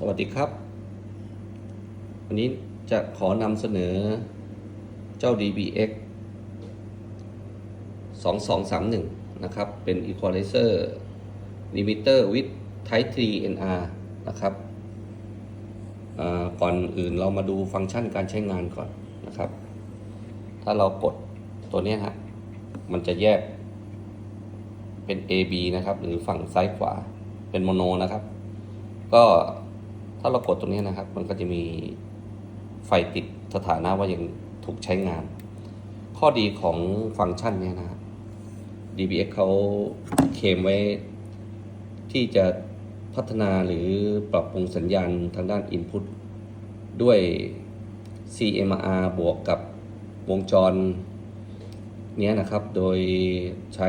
สวัสดีครับ วันนี้จะขอนำเสนอเจ้า DBX 2231 นะครับ เป็น Equalizer Limiter with Type 3 NR นะครับ ก่อนอื่นเรามาดูฟังก์ชันการใช้งานก่อนนะครับ ถ้าเรากดตัวนี้ฮะ มันจะแยกเป็น AB นะครับ หรือฝั่งซ้ายขวา เป็นโมโนนะครับ ก็ ถ้าเรากดตรงนี้นะครับ มันก็จะมีไฟติดสถานะว่ายังถูกใช้งาน ข้อดีของฟังก์ชันนี้นะครับ DBX เขาเคมไว้ที่จะพัฒนาหรือปรับปรุงสัญญาณทางด้าน Input ด้วย CMR บวกกับวงจรนี้นะครับ โดยใช้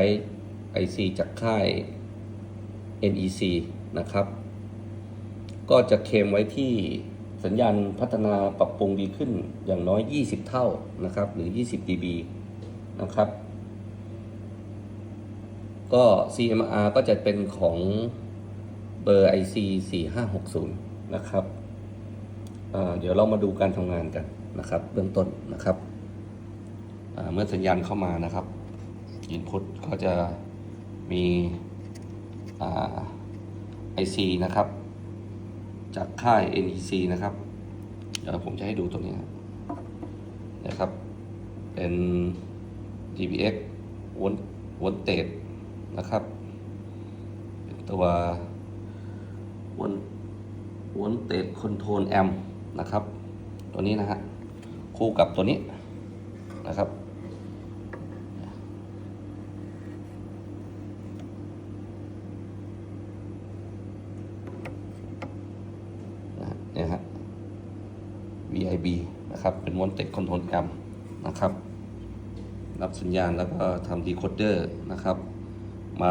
IC จากค่าย NEC นะครับ ก็จะเคมไว้ที่สัญญาณพัฒนาปรับปรุงดีขึ้นอย่างน้อย 20 เท่านะครับ หรือ 20 dB นะครับ ก็ CMR ก็จะเป็นของเบอร์ IC 4560 นะครับ เดี๋ยวเรามาดูการทำงานกันนะครับ เบื้องต้นนะครับ เมื่อสัญญาณเข้ามานะครับ Input ก็จะมีอ่า IC นะครับ จากค่าย NEC นะครับ เดี๋ยวผมจะให้ดูตัวนี้นะครับ เป็น DBX วนวนเตดนะครับ เป็นตัววนวนเตดคอนโทรลแอมนะครับ ตัวนี้นะฮะ คู่กับตัวนี้นะครับ นะฮะเนี่ยฮะ VIB นะครับ เป็น Wanted Control Amp นะครับ รับสัญญาณแล้วก็ทำ decoder นะครับ มา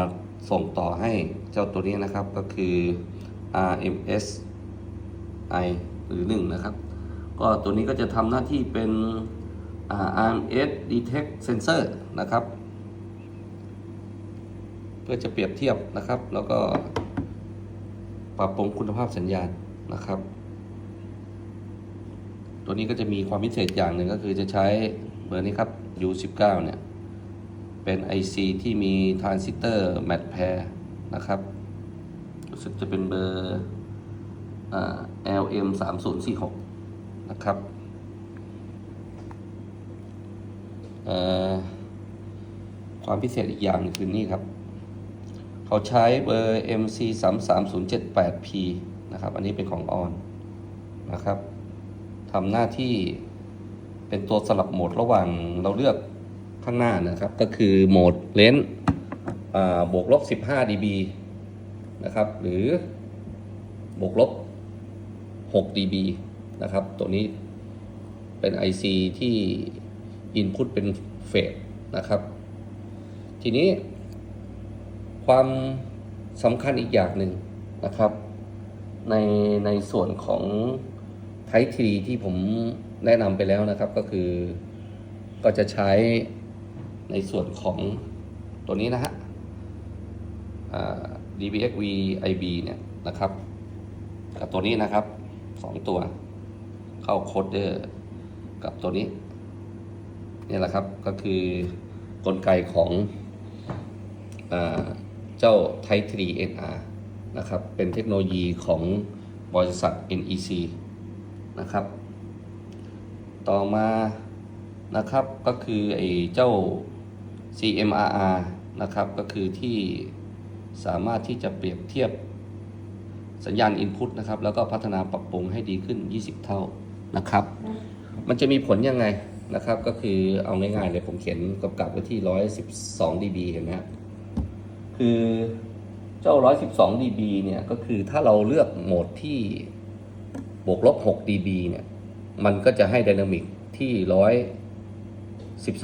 ส่งต่อให้เจ้าตัวนี้นะครับก็คือ RMS I หรือ1นะครับ ก็ตัวนี้ก็จะทำหน้าที่เป็น RMS Detect Sensor นะครับ เพื่อจะเปรียบเทียบนะครับ แล้วก็ปรับปรุงคุณภาพสัญญาณนะครับ ตัวนี้ก็จะมีความพิเศษอย่างหนึ่งก็คือจะใช้เบอร์นี้ครับ U19 เนี่ย เป็น IC ที่มีทรานซิสเตอร์แมทแพร์นะครับรู้สึกจะเป็นเบอร์ LM 3046นะครับความพิเศษอีกอย่างนึงคือนี่ครับ เขาใช้เบอร์ MC 3 3 0 7 8 P นะครับ อันนี้เป็นของออนนะครับ ทำหน้าที่เป็นตัวสลับโหมดระหว่างเราเลือกข้างหน้านะครับ ก็คือโหมดเลนส์บวกลบ 15 dB นะครับ หรือบวกลบ 6 dB นะครับ ตัวนี้เป็น IC ที่ Input เป็นเฟสนะครับ ทีนี้ความสำคัญอีกอย่างหนึ่งนะครับ ในในส่วนของ ไททรีที่ผมแนะนำไปแล้วนะครับก็คือก็จะใช้ในส่วนของตัวนี้นะฮะ DBX VIB เนี่ยนะครับกับตัวนี้นะครับสองตัวเข้าโคดเดอร์กับตัวนี้นี่แหละครับก็คือกลไกของอ่าเจ้า Type 3 NR นะครับ เป็นเทคโนโลยีของบริษัท NEC นะครับ ต่อมานะครับก็คือไอ้เจ้า CMRR นะครับก็คือที่สามารถที่จะเปรียบเทียบสัญญาณ Input นะครับ แล้วก็พัฒนาปรับปรุงให้ดีขึ้น 20 เท่านะครับ มันจะมีผลยังไงนะครับ ก็คือเอาง่ายๆเลยผมเขียนกำกับไว้ที่ 112 dB เห็นไหมฮะคือเจ้า 112 dB เนี่ยก็คือถ้าเราเลือกโหมดที่ บวกลบ6 dB เนี่ย มันก็จะให้ไดนามิกที่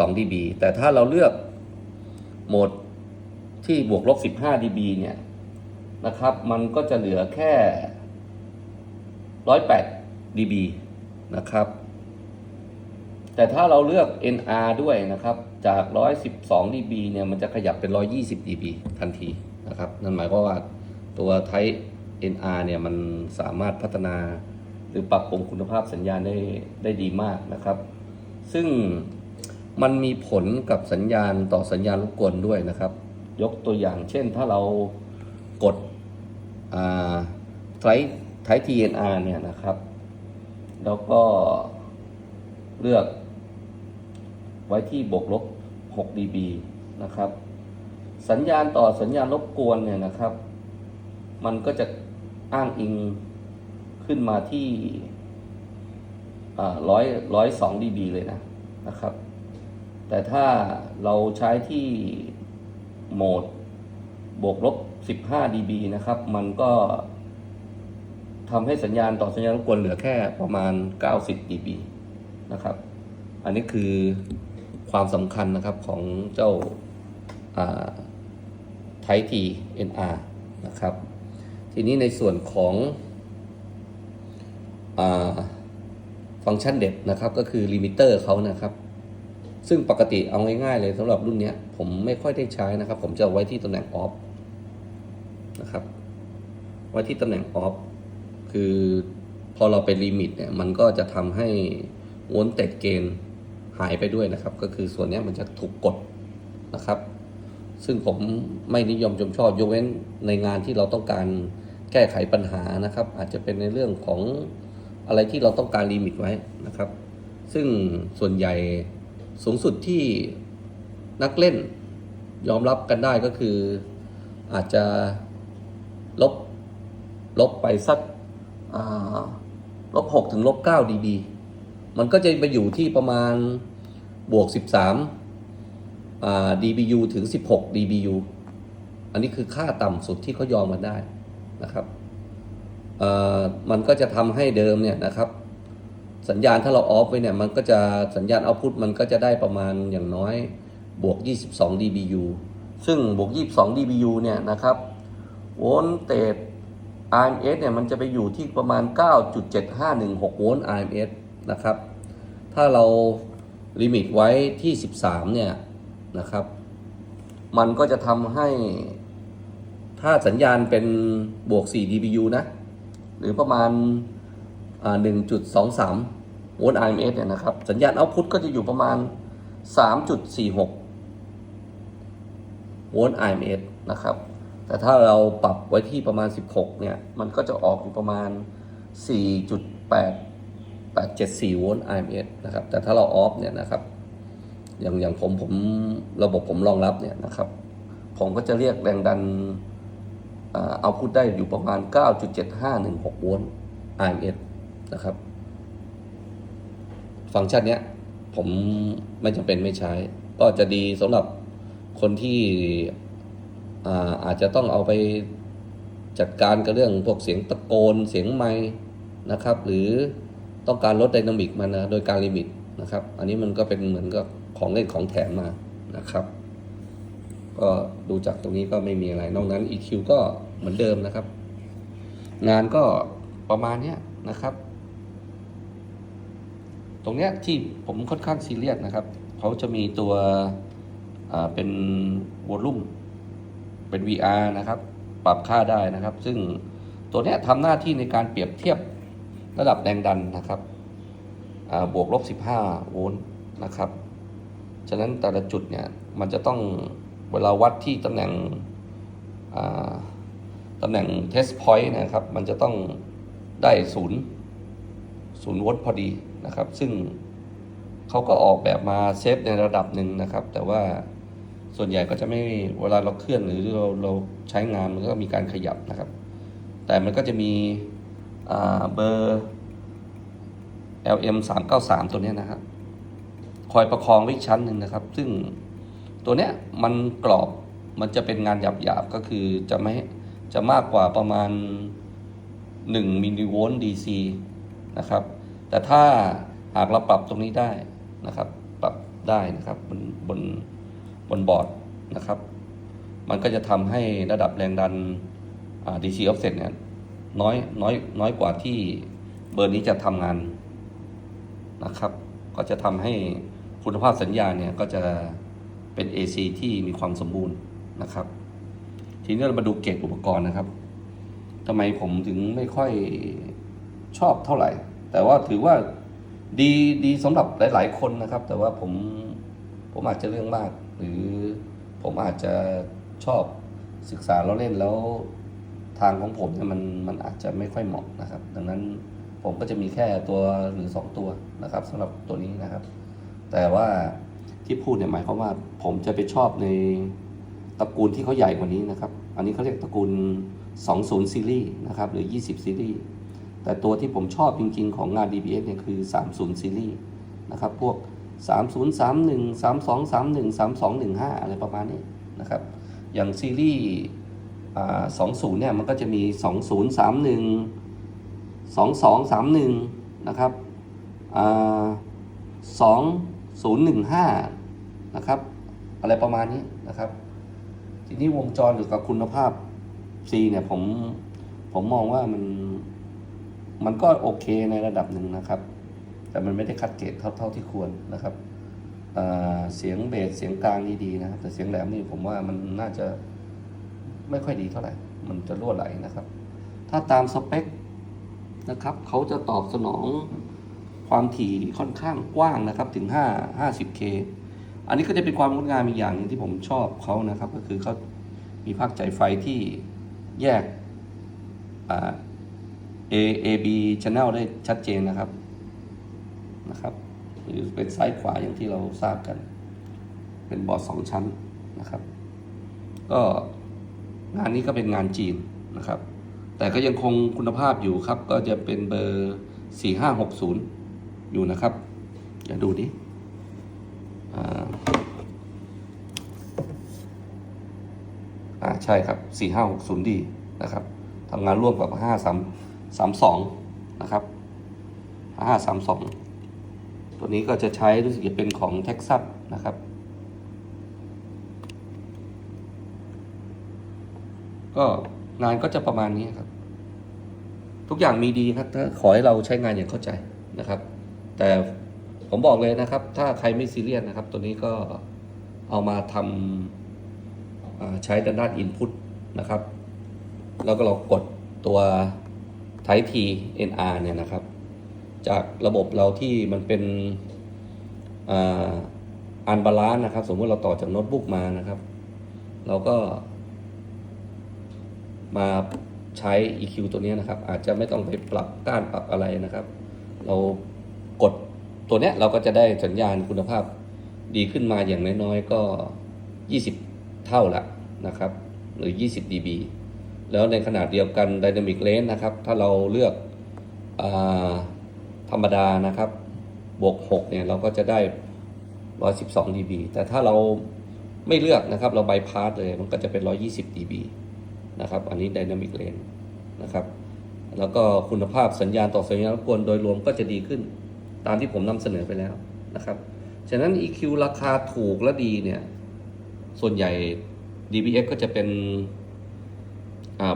112 dB แต่ถ้าเราเลือกโหมดที่บวกลบ15 dB เนี่ยนะครับ มันก็จะเหลือแค่108 dB นะครับ แต่ถ้าเราเลือก NR ด้วยนะครับ จาก 112 dB เนี่ย มันจะขยับเป็น 120 dB ทันทีนะครับ นั่นหมายความว่าตัว Type NR เนี่ย มันสามารถพัฒนา รือปรับปรุงคุณภาพสัญญาณได้ได้ดีมากนะครับ ซึ่งมันมีผลกับสัญญาณต่อสัญญาณรบกวนด้วยนะครับ ยกตัวอย่างเช่นถ้าเรากดไทไท TNR เนี่ยนะครับ แล้วก็เลือกไว้ที่บวกลบ 6 dB นะครับ สัญญาณต่อสัญญาณรบกวนเนี่ยนะครับ มันก็จะอ้างอิง ขึ้นมาที่ร้อยร้อยสอง dB เลยนะนะครับ แต่ถ้าเราใช้ที่โหมดบวกลบ 15 dB นะครับ มันก็ทำให้สัญญาณต่อสัญญาณรบกวนเหลือแค่ประมาณ 90 dB นะครับ อันนี้คือความสำคัญนะครับของเจ้าไทที NR นะครับ ทีนี้ในส่วนของ ฟังก์ชันเด็ดนะครับก็คือลิมิเตอร์เขานะครับ ซึ่งปกติเอาง่ายๆเลยสำหรับรุ่นนี้ผมไม่ค่อยได้ใช้นะครับ ผมจะไว้ที่ตำแหน่งออฟนะครับ ไว้ที่ตำแหน่งออฟคือพอเราไปลิมิตเนี่ยมันก็จะทำให้วนเต็ดเกณฑ์หายไปด้วยนะครับ ก็คือส่วนนี้มันจะถูกกดนะครับ ซึ่งผมไม่นิยมชมชอบยกเว้นในงานที่เราต้องการแก้ไขปัญหานะครับ อาจจะเป็นในเรื่องของ อะไรที่เราต้องการลิมิตไว้นะครับ ซึ่งส่วนใหญ่สูงสุดที่นักเล่นยอมรับกันได้ก็คือ อาจจะลบลบไปสักลบ6ถึงลบ9 dB มันก็จะไปอยู่ที่ประมาณบวก 13 dBu ถึง 16 dBu อันนี้คือค่าต่ำสุดที่เขายอมมาได้นะครับ มันก็จะทำให้เดิมเนี่ยนะครับ สัญญาณถ้าเราออฟไว้เนี่ยมันก็จะสัญญาณเอาพุตมันก็จะได้ประมาณอย่างน้อยบวก 22 dBu ซึ่งบวก 22 dBu เนี่ยนะครับโวลต์เตจ RMS เนี่ยมันจะไปอยู่ที่ประมาณ 9.7516 โวลต์ RMS นะครับ ถ้าเราลิมิตไว้ที่ 13 เนี่ยนะครับ มันก็จะทำให้ถ้าสัญญาณเป็นบวก 4 dBu นะ หรือประมาณ 1.23 โวลต์ RMS เนี่ยนะครับ สัญญาณเอาพุตก็จะอยู่ประมาณ 3.46 โวลต์ RMS นะครับ แต่ถ้าเราปรับไว้ที่ประมาณ 16 เนี่ย มันก็จะออกอยู่ประมาณ 4.8 874 โวลต์ RMS นะครับ แต่ถ้าเราออฟเนี่ยนะครับ อย่างอย่างผมผมระบบผมรองรับเนี่ยนะครับ ผมก็จะเรียกแรงดัน เอาพุทได้อยู่ประมาณ 9.7516โวลต์ RMS นะครับ ฟังก์ชันเนี้ย ผมไม่จำเป็นไม่ใช้ ก็จะดีสำหรับคนที่อาอาจจะต้องเอาไปจัดการกับเรื่องพวกเสียงตะโกนเสียงไม้นะครับ หรือต้องการลดไดนามิกมันนะโดยการลิมิตนะครับ อันนี้มันก็เป็นเหมือนกับของเล่นของแถมมานะครับ ก็ดูจากตรงนี้ก็ไม่มีอะไร นอกนั้น EQ ก็ เหมือนเดิมนะครับ งานก็ประมาณนี้นะครับ ตรงเนี้ยที่ผมค่อนข้างซีเรียสนะครับเขาจะมีตัวเป็นวอลลุ่มเป็น VR นะครับ ปรับค่าได้นะครับ ซึ่งตัวนี้ทำหน้าที่ในการเปรียบเทียบระดับแรงดันนะครับบวกลบ 15 โวลต์นะครับ ฉะนั้นแต่ละจุดเนี่ย มันจะต้องเวลาวัดที่ตำแหน่งำแหน่ง test point นะครับ มันจะต้องได้ศูนย์ศูนย์วลต์พอดีนะครับ ซึ่งเขาก็ออกแบบมาเซฟในระดับหนึ่งนะครับ แต่ว่าส่วนใหญ่ก็จะไม่เวลาเราเคลื่อนหรือเราเราใช้งานมันก็มีการขยับนะครับ แต่มันก็จะมีเบอร์ LM 3 9 3ตัวนี้นะครับ คอยประคองไว้ชั้นหนึ่งนะครับ ซึ่งตัวเนี้ยมันกรอบมันจะเป็นงานหยาบๆ ก็คือจะไม่ จะมากกว่าประมาณ 1 มิลลิโวลต์ DC นะครับ แต่ถ้าหากเราปรับตรงนี้ได้นะครับ ปรับได้นะครับบนบนบนบอร์ดนะครับ มันก็จะทำให้ระดับแรงดัน DC offset เนี่ยน้อยน้อยน้อยกว่าที่เบอร์นี้จะทำงานนะครับ ก็จะทำให้คุณภาพสัญญาณเนี่ยก็จะเป็น AC ที่มีความสมบูรณ์นะครับ ทีนี้เรามาดูเกจอุปกรณ์นะครับทำไมผมถึงไม่ค่อยชอบเท่าไหร่ แต่ว่าถือว่าดีดีสำหรับหลาย ๆ คนนะครับ แต่ว่าผมผมอาจจะเรื่องมาก หรือผมอาจจะชอบศึกษาแล้วเล่นแล้วทางของผมเนี่ยมันมันอาจจะไม่ค่อยเหมาะนะครับ ดังนั้นผมก็จะมีแค่ตัวหรือสองตัวนะครับสำหรับตัวนี้นะครับ แต่ว่าที่พูดเนี่ยหมายความว่าผมจะไปชอบใน ตระกูลที่เขาใหญ่กว่านี้นะครับ อันนี้เขาเรียกตระกูล 20 ซีรีส์นะครับหรือ 20 ซีรีส์ แต่ตัวที่ผมชอบจริงๆ ของงาน DBX เนี่ยคือ 30 ซีรีส์นะครับ พวก 3031 3231 3215 อะไรประมาณนี้นะครับ อย่างซีรีส์อ่า20 เนี่ยมันก็จะมี 2031 2231 นะครับอ่า2015 นะครับ อะไรประมาณนี้นะครับ ทีนี้วงจรหรือกับคุณภาพ C เนี่ยผมผมมองว่ามันมันก็โอเคในระดับหนึ่งนะครับ แต่มันไม่ได้คัดเกรดเท่าเท่าที่ควรนะครับเสียงเบสเสียงกลางนี่ดีนะครับ แต่เสียงแหลมนี่ผมว่ามันน่าจะไม่ค่อยดีเท่าไหร่ มันจะรั่วไหลนะครับ ถ้าตามสเปคนะครับเขาจะตอบสนองความถี่ค่อนข้างกว้างนะครับถึง 5 50K อันนี้ก็จะเป็นความงดงามอีกอย่างหนึงที่ผมชอบเขานะครับ ก็คือเขามีภาคจ่ายไฟที่แยก A A B channel ได้ชัดเจนนะครับนะครับหรือเป็นซ้ายขวาอย่างที่เราทราบกัน เป็นบอร์ดสองชั้นนะครับ ก็งานนี้ก็เป็นงานจีนนะครับ แต่ก็ยังคงคุณภาพอยู่ครับ ก็จะเป็นเบอร์ 4560 อยู่นะครับ อย่าดูดิอ่า อ่าใช่ครับ4560ดีนะครับทำงานร่วมกับ5332นะครับ5532ตัวนี้ก็จะใช้รู้สึกจะเป็นของ t e x a s นะครับ ก็งานก็จะประมาณนี้ครับ ทุกอย่างมีดีครับถ้าขอให้เราใช้งานอย่างเข้าใจนะครับ แต่ผมบอกเลยนะครับ ถ้าใครไม่ซีเรียสนะครับ ตัวนี้ก็เอามาทำ ใช้ด้านด้าน Input นะครับ แล้วก็เรากดตัว Type T NR เนี่ยนะครับ จากระบบเราที่มันเป็นอันบาลานนะครับ สมมติเราต่อจากโน้ตบุ๊กมานะครับ เราก็ มาใช้ EQ ตัวนี้นะครับ อาจจะไม่ต้องไปปรับก้านปรับอะไรนะครับ เรากดตัวเนี้ยเราก็จะได้สัญญาณคุณภาพดีขึ้นมาอย่างน้อยๆก็ 20 เท่าละนะครับ หรือ 20 dB แล้วในขนาดเดียวกัน Dynamic Range นะครับ ถ้าเราเลือกอธรรมดานะครับ บวก 6 เนี่ย เราก็จะได้ 112 dB แต่ถ้าเราไม่เลือกนะครับ เรา bypass เลย มันก็จะเป็น 120 dB นะครับ อันนี้ Dynamic Range นะครับ แล้วก็คุณภาพสัญญาณต่อสัญญาณรบกวนโดยรวมก็จะดีขึ้น ตามที่ผมนำเสนอไปแล้วนะครับ ฉะนั้น EQ ราคาถูกและดีเนี่ย ส่วนใหญ่ DBX ก็จะเป็น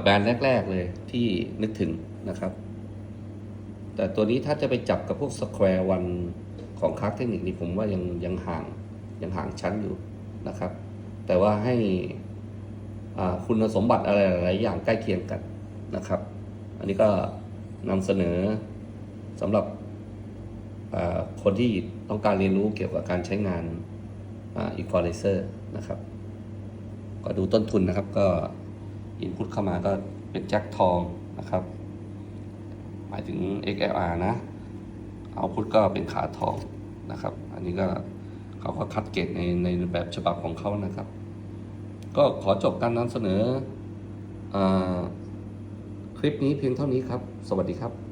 แบรนด์แรก ๆ เลยที่นึกถึงนะครับ แต่ตัวนี้ถ้าจะไปจับกับพวก Square One ของคาร์เทคนิคนี่ผมว่ายังยังห่างยังห่างชั้นอยู่นะครับ แต่ว่าให้คุณสมบัติอะไรหลายๆอย่างใกล้เคียงกันนะครับ อันนี้ก็นำเสนอสำหรับคนที่ต้องการเรียนรู้เกี่ยวกับการใช้งาน อีควอไลเซอร์นะครับ ก็ดูต้นทุนนะครับก็อินพุตเข้ามาก็เป็นแจ็คทองนะครับ หมายถึง XLR นะเอาพุทก็เป็นขาทองนะครับ อันนี้ก็เขาก็คัดเกรดในในแบบฉบับของเขานะครับ ก็ขอจบการนำเสนออาคลิปนี้เพียงเท่านี้ครับ สวัสดีครับ